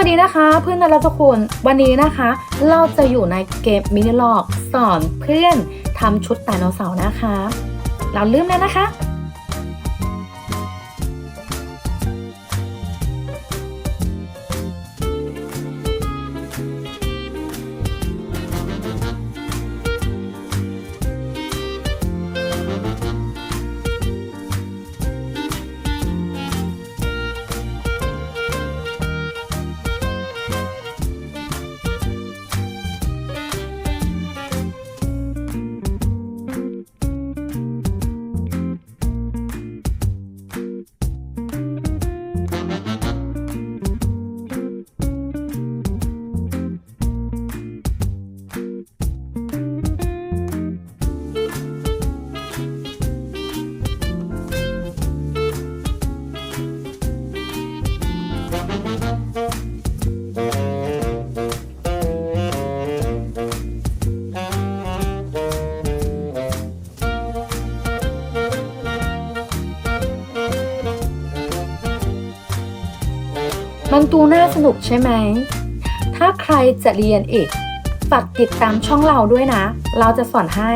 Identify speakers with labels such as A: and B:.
A: วัสดีนะคะเพื่อนนักทุกคนวันนี้นะคะ เราจะอยู่ในเกมมินิลอกสอนเพื่อนทำชุดไดโนเสาร์นะคะ เราเริ่มแล้วนะคะ มันดูน่าสนุกใช่ไหม ถ้าใครจะเรียนอีก ฝากติดตามช่องเราด้วยนะ เราจะสอนให้